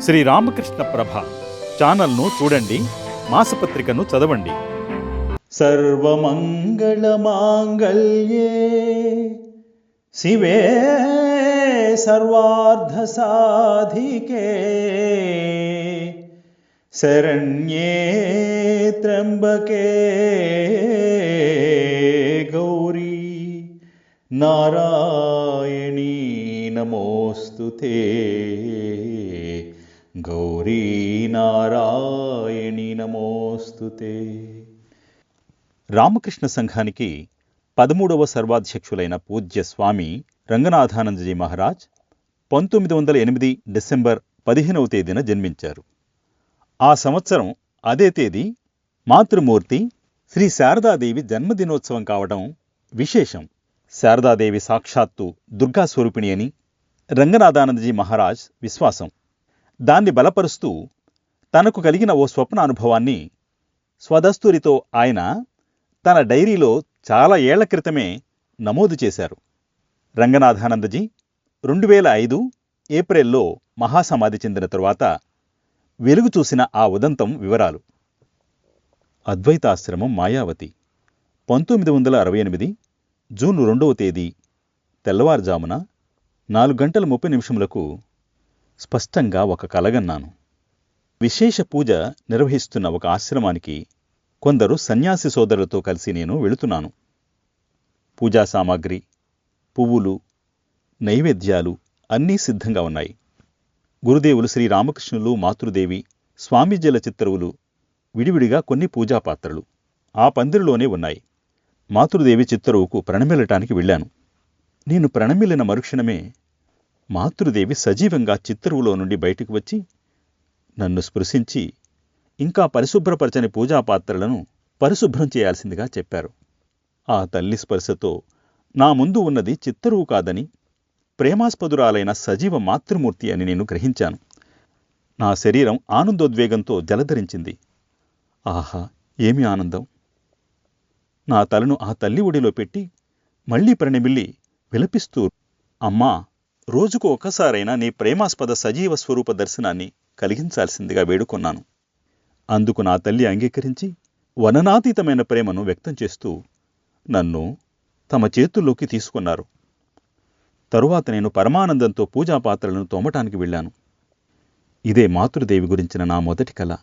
శ్రీ రామకృష్ణ ప్రభ ఛానల్ను చూడండి మాసపత్రికను చదవండి. సర్వమంగళమాంగళ్యే శివే సర్వార్థ సర్వార్ధసాధికే శరణ్యే త్రంబకే గౌరీ నారాయణీ నమోస్తు తే గౌరీ నారాయణి నమోస్తుతే రామకృష్ణ సంఘానికి పదమూడవ సర్వాధ్యక్షులైన పూజ్య స్వామి రంగనాథానందజీ మహారాజ్ పంతొమ్మిది వందల ఎనిమిది డిసెంబర్ పదిహేనవ తేదీన జన్మించారు. ఆ సంవత్సరం అదే తేదీ మాతృమూర్తి శ్రీ శారదాదేవి జన్మదినోత్సవం కావడం విశేషం. శారదాదేవి సాక్షాత్తు దుర్గా స్వరూపిణి అని రంగనాథానందజీ మహారాజ్ విశ్వాసం. దాన్ని బలపరుస్తూ తనకు కలిగిన ఓ స్వప్న అనుభవాన్ని స్వదస్తూరితో ఆయన తన డైరీలో చాలా ఏళ్ళ క్రితమే నమోదు చేశారు. రంగనాథానందజీ రెండు వేల ఐదు ఏప్రిల్లో మహాసమాధి చెందిన తరువాత వెలుగు చూసిన ఆ ఉదంతం వివరాలు. అద్వైతాశ్రమం మాయావతి పంతొమ్మిది వందల అరవై ఎనిమిది జూన్ రెండవ తేదీ తెల్లవారుజామున నాలుగు గంటల ముప్పై నిమిషములకు స్పష్టంగా ఒక కలగన్నాను. విశేష పూజ నిర్వహిస్తున్న ఒక ఆశ్రమానికి కొందరు సన్యాసి సోదరులతో కలిసి నేను వెళుతున్నాను. పూజా సామాగ్రి పువ్వులు నైవేద్యాలు అన్నీ సిద్ధంగా ఉన్నాయి. గురుదేవులు శ్రీరామకృష్ణులు మాతృదేవి స్వామీజీల చిత్తరువులు విడివిడిగా కొన్ని పూజాపాత్రలు ఆ పందిరిలోనే ఉన్నాయి. మాతృదేవి చిత్తరువుకు ప్రణమిల్లటానికి వెళ్ళాను. నేను ప్రణమిల్లిన మరుక్షణమే మాతృదేవి సజీవంగా చిత్తరువులో నుండి బయటకు వచ్చి నన్ను స్పృశించి ఇంకా పరిశుభ్రపరచని పూజాపాత్రలను పరిశుభ్రం చేయాల్సిందిగా చెప్పారు. ఆ తల్లి స్పర్శతో నా ముందు ఉన్నది చిత్తరువు కాదని ప్రేమాస్పదురాలైన సజీవ మాతృమూర్తి అని నేను గ్రహించాను. నా శరీరం ఆనందోద్వేగంతో జలధరించింది. ఆహా ఏమి ఆనందం! నా తలను ఆ తల్లి ఒడిలో పెట్టి మళ్ళీ ప్రణమిల్లి విలపిస్తూ అమ్మా రోజుకు ఒక్కసారైనా నీ ప్రేమాస్పద సజీవ స్వరూప దర్శనాన్ని కలిగించాల్సిందిగా వేడుకొన్నాను. అందుకు నా తల్లి అంగీకరించి వననాతీతమైన ప్రేమను వ్యక్తం చేస్తూ నన్ను తమ చేతుల్లోకి తీసుకున్నారు. తరువాత నేను పరమానందంతో పూజాపాత్రలను తోమటానికి వెళ్ళాను. ఇదే మాతృదేవి గురించిన నా మొదటి కళ